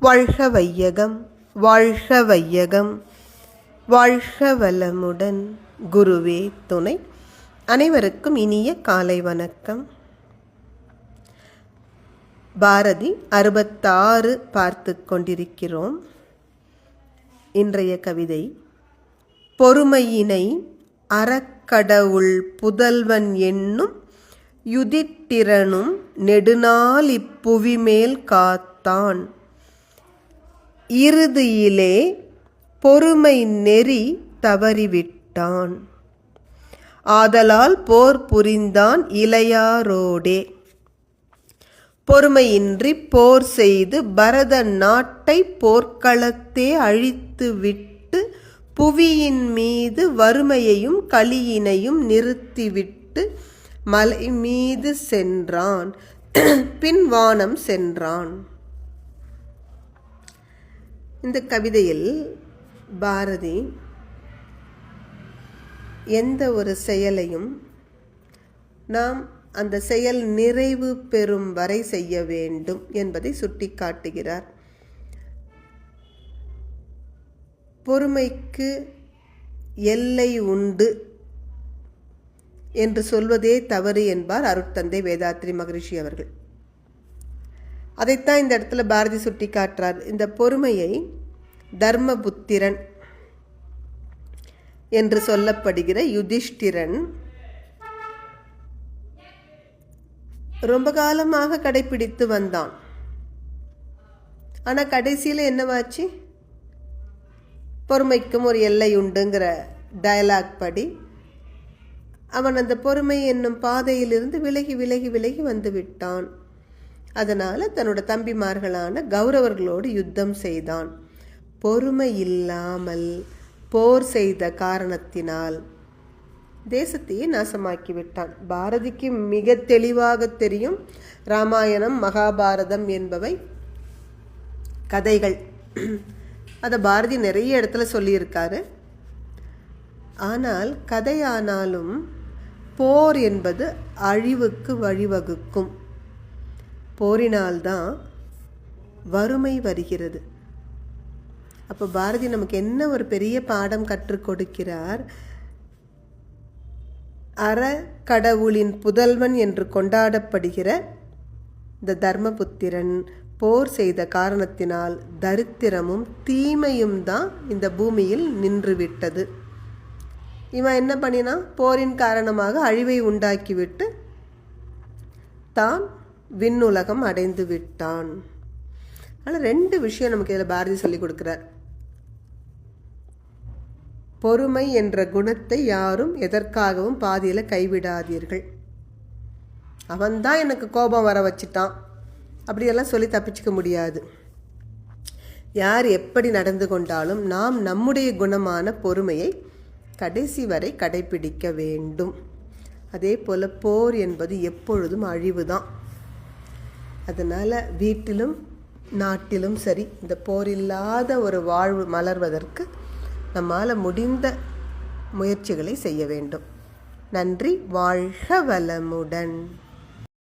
வாழ்க வையகம் வாழ்க வையகம் வாழ்க வளமுடன் குருவே துணை. அனைவருக்கும் இனிய காலை வணக்கம். பாரதி அறுபத்தாறு பார்த்து கொண்டிருக்கிறோம். இன்றைய கவிதை பொறுமையினை அறக்கடவுள் புதல்வன் என்னும் யுதிட்டிரனும் நெடுநாள் இப்புவிமேல் காத்தான். இறுதியிலே பொறுமை நெறி தவறிவிட்டான். ஆதலால் போர் புரிந்தான் இளையாரோடே. பொறுமையின்றி போர் செய்து பரத நாட்டை போர்க்களத்தே அழித்து விட்டு புவியின் மீது வறுமையையும் களியினையும் நிறுத்திவிட்டு மலை மீது சென்றான். பின் வானம் சென்றான். இந்த கவிதையில் பாரதி எந்த ஒரு செயலையும் நாம் அந்த செயல் நிறைவு பெறும் வரை செய்ய வேண்டும் என்பதை சுட்டிக்காட்டுகிறார். பொறுமைக்கு எல்லை உண்டு என்று சொல்வதே தவறு என்பார் அருட்தந்தை வேதாத்ரி மகரிஷி அவர்கள். அதைத்தான் இந்த இடத்துல பாரதி சுட்டி காட்டுறார். இந்த பொறுமையை தர்மபுத்திரன் என்று சொல்லப்படுகிற யுதிஷ்டிரன் ரொம்ப காலமாக கடைபிடித்து வந்தான். ஆனால் கடைசியில் என்னவாச்சு? பொறுமைக்கும் ஒரு எல்லை உண்டுங்கிற டயலாக் படி அவன் அந்த பொறுமை என்னும் பாதையிலிருந்து விலகி விலகி விலகி வந்து விட்டான். அதனால் தன்னோட தம்பிமார்களான கௌரவர்களோடு யுத்தம் செய்தான். பொறுமை இல்லாமல் போர் செய்த காரணத்தினால் தேசத்தையே நாசமாக்கி விட்டான் பாரதிக்கு மிக தெளிவாக தெரியும் ராமாயணம் மகாபாரதம் என்பவை கதைகள். அதை பாரதி நிறைய இடத்துல சொல்லியிருக்காரு. ஆனால் கதையானாலும் போர் என்பது அழிவுக்கு வழிவகுக்கும். போரினால்தான் வறுமை வருகிறது. அப்போ பாரதி நமக்கு என்ன ஒரு பெரிய பாடம் கற்றுக் கொடுக்கிறார்? அற கடவுளின் புதல்வன் என்று கொண்டாடப்படுகிற இந்த தர்மபுத்திரன் போர் செய்த காரணத்தினால் தரித்திரமும் தீமையும் தான் இந்த பூமியில் நின்றுவிட்டது. இவன் என்ன பண்ணினா போரின் காரணமாக அழிவை உண்டாக்கிவிட்டு தான் விண்ணுலகம் அடைந்து விட்டான். ஆனால் ரெண்டு விஷயம் நமக்கு இதில் பாரதி சொல்லி கொடுக்குறார். பொறுமை என்ற குணத்தை யாரும் எதற்காகவும் பாதியில் கைவிடாதீர்கள். அவன்தான் எனக்கு கோபம் வர வச்சிட்டான். அப்படியெல்லாம் சொல்லி தப்பிச்சுக்க முடியாது. யார் எப்படி நடந்து கொண்டாலும் நாம் நம்முடைய குணமான பொறுமையை கடைசி வரை கடைபிடிக்க வேண்டும். அதே போல் போர் என்பது எப்பொழுதும் அழிவு தான் அதனால் வீட்டிலும் நாட்டிலும் சரி இந்த போர் இல்லாத ஒரு வாழ்வு மலர்வதற்கு நம்மால் முடிந்த முயற்சிகளை செய்ய வேண்டும். நன்றி வாழ்க வளமுடன்.